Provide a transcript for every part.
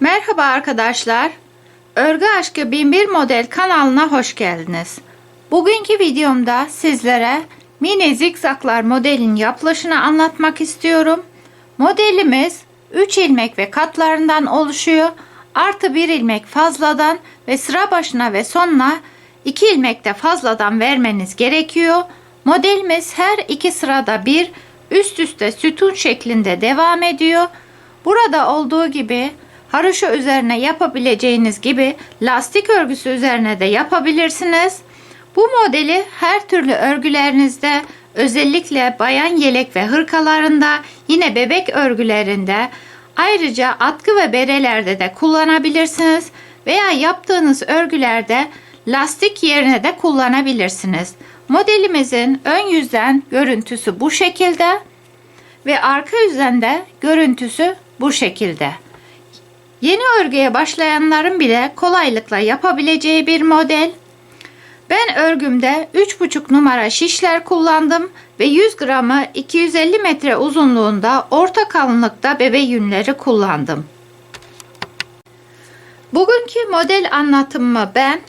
Merhaba arkadaşlar. Örgü Aşkı 1001 model kanalına hoş geldiniz. Bugünkü videomda sizlere mini zikzaklar modelin yapılışını anlatmak istiyorum. Modelimiz 3 ilmek ve katlarından oluşuyor. Artı 1 ilmek fazladan ve sıra başına ve sonuna 2 ilmek de fazladan vermeniz gerekiyor. Modelimiz her iki sırada bir üst üste sütun şeklinde devam ediyor. Burada olduğu gibi haroşa üzerine yapabileceğiniz gibi lastik örgüsü üzerine de yapabilirsiniz. Bu modeli her türlü örgülerinizde özellikle bayan yelek ve hırkalarında yine bebek örgülerinde ayrıca atkı ve berelerde de kullanabilirsiniz veya yaptığınız örgülerde lastik yerine de kullanabilirsiniz. Modelimizin ön yüzden görüntüsü bu şekilde ve arka yüzden de görüntüsü bu şekilde. Yeni örgüye başlayanların bile kolaylıkla yapabileceği bir model. Ben örgümde 3,5 numara şişler kullandım ve 100 gramı 250 metre uzunluğunda orta kalınlıkta bebe yünleri kullandım. Bugünkü model anlatımımı ben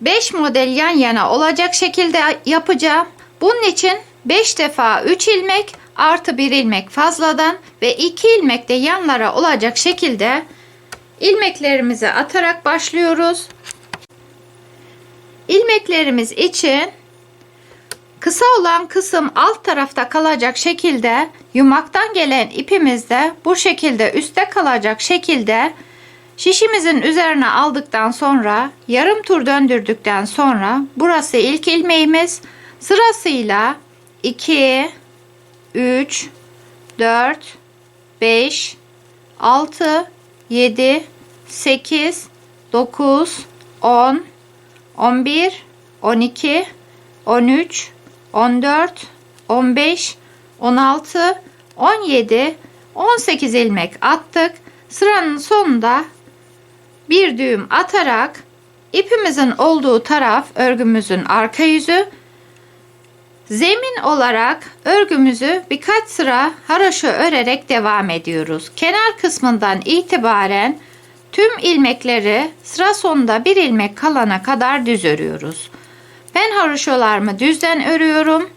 5 model yan yana olacak şekilde yapacağım. Bunun için 5 defa 3 ilmek artı 1 ilmek fazladan ve 2 ilmek de yanlara olacak şekilde ilmeklerimizi atarak başlıyoruz. İlmeklerimiz için kısa olan kısım alt tarafta kalacak şekilde yumaktan gelen ipimiz de bu şekilde üstte kalacak şekilde şişimizin üzerine aldıktan sonra yarım tur döndürdükten sonra burası ilk ilmeğimiz sırasıyla 2 3 4 5 6 7 8 9 10 11 12 13 14 15 16 17 18 ilmek attık. Sıranın sonunda bir düğüm atarak ipimizin olduğu taraf örgümüzün arka yüzü Zemin olarak örgümüzü birkaç sıra haroşa örerek devam ediyoruz. Kenar kısmından itibaren tüm ilmekleri sıra sonunda bir ilmek kalana kadar düz örüyoruz. Ben haroşalarımı düzden örüyorum.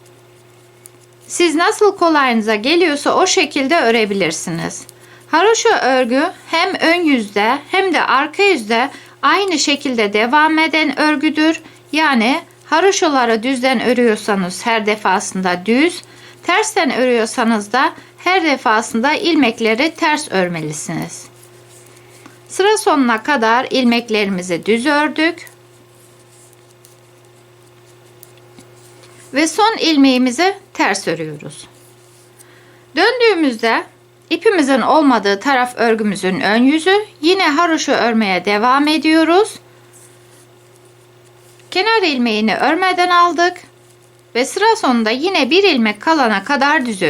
Siz nasıl kolayınıza geliyorsa o şekilde örebilirsiniz. Haroşa örgü hem ön yüzde hem de arka yüzde aynı şekilde devam eden örgüdür. Yani haroşaları düzden örüyorsanız her defasında düz, tersten örüyorsanız da her defasında ilmekleri ters örmelisiniz. Sıra sonuna kadar ilmeklerimizi düz ördük. Ve son ilmeğimizi ters örüyoruz. Döndüğümüzde ipimizin olmadığı taraf örgümüzün ön yüzü. Yine haroşa örmeye devam ediyoruz. Kenar ilmeğini örmeden aldık ve sıra sonunda yine bir ilmek kalana kadar düz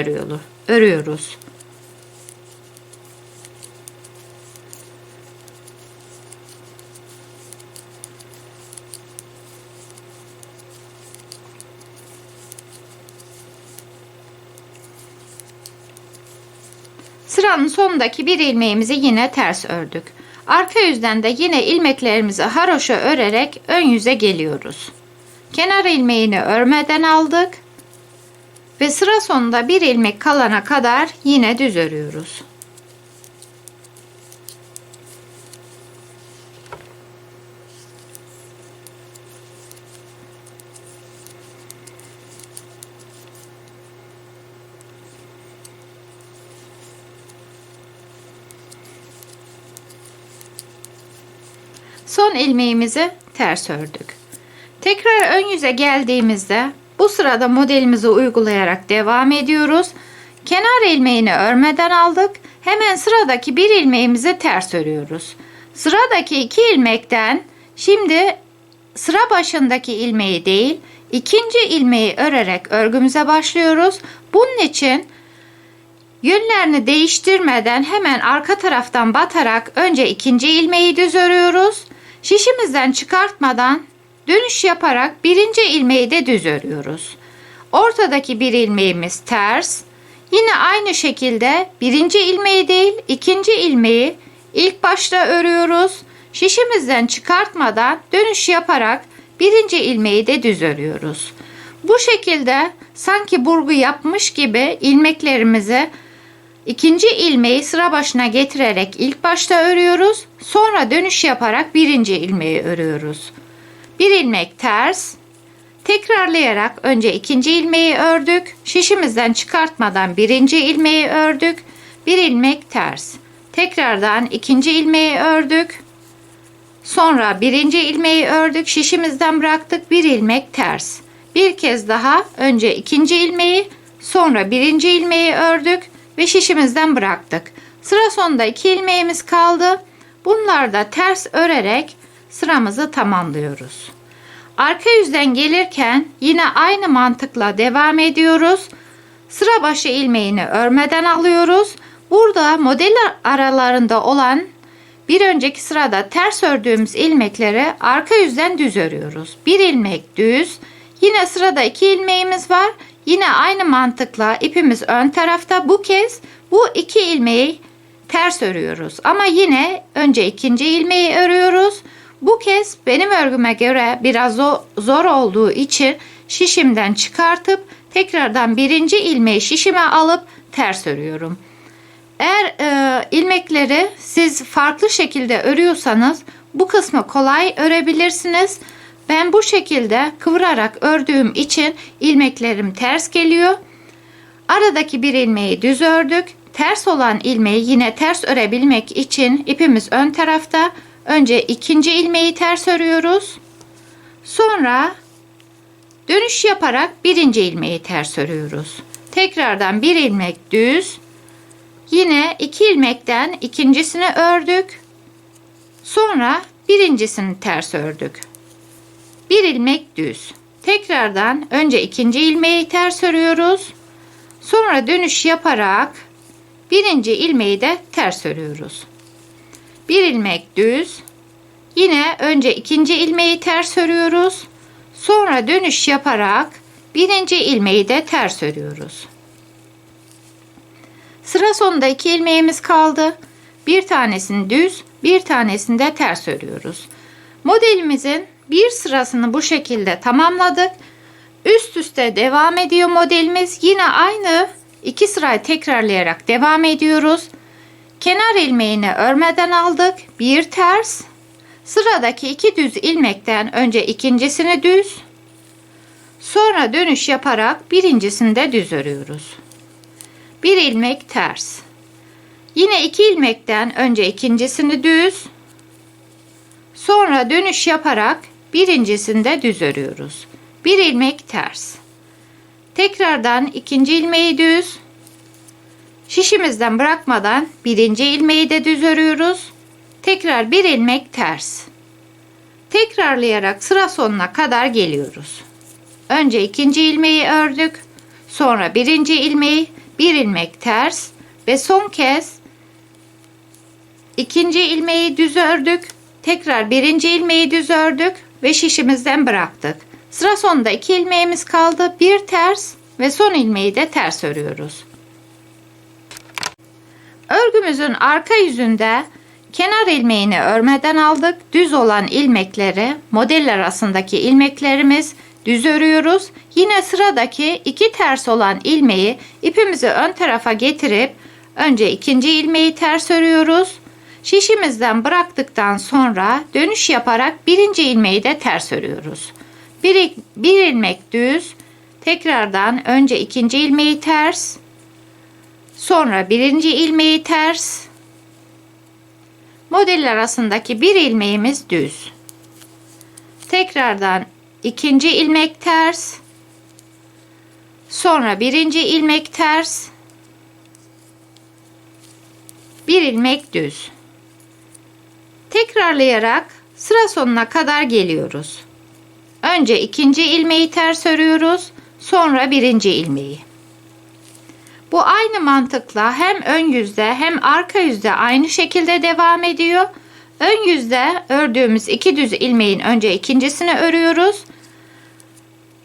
örüyoruz. Sıranın sonundaki bir ilmeğimizi yine ters ördük. Arka yüzden de yine ilmeklerimizi haroşa örerek ön yüze geliyoruz. Kenar ilmeğini örmeden aldık ve sıra sonunda bir ilmek kalana kadar yine düz örüyoruz. Son ilmeğimizi ters ördük. Tekrar ön yüze geldiğimizde bu sırada modelimizi uygulayarak devam ediyoruz. Kenar ilmeğini örmeden aldık. Hemen sıradaki bir ilmeğimizi ters örüyoruz. Sıradaki iki ilmekten şimdi sıra başındaki ilmeği değil ikinci ilmeği örerek örgümüze başlıyoruz. Bunun için yönlerini değiştirmeden hemen arka taraftan batarak önce ikinci ilmeği düz örüyoruz. Şişimizden çıkartmadan dönüş yaparak birinci ilmeği de düz örüyoruz. Ortadaki bir ilmeğimiz ters. Yine aynı şekilde birinci ilmeği değil ikinci ilmeği İlk başta örüyoruz. Şişimizden çıkartmadan dönüş yaparak birinci ilmeği de düz örüyoruz. Bu şekilde sanki burgu yapmış gibi ilmeklerimizi ikinci ilmeği sıra başına getirerek ilk başta örüyoruz. Sonra dönüş yaparak birinci ilmeği örüyoruz. Bir ilmek ters, Tekrarlayarak önce ikinci ilmeği ördük. Şişimizden çıkartmadan birinci ilmeği ördük. Bir ilmek ters. Tekrardan ikinci ilmeği ördük. Sonra birinci ilmeği ördük. Şişimizden bıraktık. Bir ilmek ters. Bir kez daha önce ikinci ilmeği sonra birinci ilmeği ördük ve şişimizden bıraktık. Sıra sonunda iki ilmeğimiz kaldı. Bunlar da ters örerek sıramızı tamamlıyoruz. Arka yüzden gelirken yine aynı mantıkla devam ediyoruz. Sıra başı ilmeğini örmeden alıyoruz. Burada model aralarında olan bir önceki sırada ters ördüğümüz ilmekleri arka yüzden düz örüyoruz. Bir ilmek düz. Yine sırada iki ilmeğimiz var. Yine aynı mantıkla ipimiz ön tarafta. Bu kez bu iki ilmeği ters örüyoruz. Ama yine önce ikinci ilmeği örüyoruz. Bu kez benim örgüme göre biraz zor olduğu için şişimden çıkartıp tekrardan birinci ilmeği şişime alıp ters örüyorum. Eğer e, ilmekleri siz farklı şekilde örüyorsanız bu kısmı kolay örebilirsiniz. Ben bu şekilde kıvırarak ördüğüm için ilmeklerim ters geliyor. Aradaki bir ilmeği düz ördük. Ters olan ilmeği yine ters örebilmek için ipimiz ön tarafta Önce ikinci ilmeği ters örüyoruz. Sonra dönüş yaparak birinci ilmeği ters örüyoruz. Tekrardan bir ilmek düz. Yine iki ilmekten ikincisini ördük. Sonra birincisini ters ördük. Bir ilmek düz. Tekrardan önce ikinci ilmeği ters örüyoruz. Sonra dönüş yaparak birinci ilmeği de ters örüyoruz bir ilmek düz. Yine önce ikinci ilmeği ters örüyoruz sonra dönüş yaparak birinci ilmeği de ters örüyoruz sıra sonunda iki ilmeğimiz kaldı. Bir tanesini düz bir tanesini de ters örüyoruz modelimizin bir sırasını bu şekilde tamamladık üst üste devam ediyor modelimiz yine aynı iki sırayı tekrarlayarak devam ediyoruz Kenar ilmeğini örmeden aldık. Bir ters. Sıradaki iki düz ilmekten önce ikincisini düz. Sonra dönüş yaparak birincisini de düz örüyoruz. Bir ilmek ters. Yine iki ilmekten önce ikincisini düz. Sonra dönüş yaparak birincisini de düz örüyoruz. Bir ilmek ters. Tekrardan ikinci ilmeği düz. Şişimizden bırakmadan birinci ilmeği de düz örüyoruz. Tekrar bir ilmek ters. Tekrarlayarak sıra sonuna kadar geliyoruz. Önce ikinci ilmeği ördük. Sonra birinci ilmeği bir ilmek ters ve son kez ikinci ilmeği düz ördük. Tekrar birinci ilmeği düz ördük ve şişimizden bıraktık. Sıra sonunda iki ilmeğimiz kaldı. Bir ters ve son ilmeği de ters örüyoruz. Örgümüzün arka yüzünde kenar ilmeğini örmeden aldık. Düz olan ilmekleri model arasındaki ilmeklerimiz düz örüyoruz. Yine sıradaki iki ters olan ilmeği ipimizi ön tarafa getirip önce ikinci ilmeği ters örüyoruz. Şişimizden bıraktıktan sonra dönüş yaparak birinci ilmeği de ters örüyoruz. Bir, bir ilmek düz, tekrardan önce ikinci ilmeği ters, Sonra birinci ilmeği ters. Model arasındaki bir ilmeğimiz düz. Tekrardan ikinci ilmek ters. Sonra birinci ilmek ters. Bir ilmek düz. Tekrarlayarak sıra sonuna kadar geliyoruz. Önce ikinci ilmeği ters örüyoruz. Sonra birinci ilmeği. Bu aynı mantıkla hem ön yüzde hem arka yüzde aynı şekilde devam ediyor. Ön yüzde ördüğümüz iki düz ilmeğin önce ikincisini örüyoruz.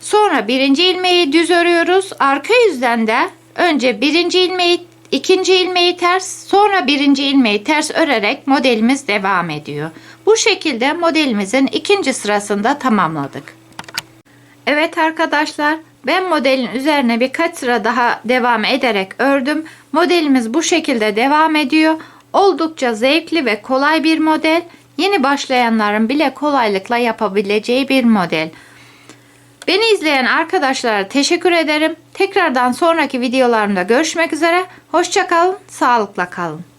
Sonra birinci ilmeği düz örüyoruz. Arka yüzden de önce birinci ilmeği ikinci ilmeği ters, sonra birinci ilmeği ters örerek modelimiz devam ediyor. Bu şekilde modelimizin ikinci sırasında tamamladık. Evet arkadaşlar, ben modelin üzerine birkaç sıra daha devam ederek ördüm. Modelimiz bu şekilde devam ediyor. Oldukça zevkli ve kolay bir model. Yeni başlayanların bile kolaylıkla yapabileceği bir model. Beni izleyen arkadaşlara teşekkür ederim. Tekrardan sonraki videolarımda görüşmek üzere. Hoşçakalın, sağlıkla kalın.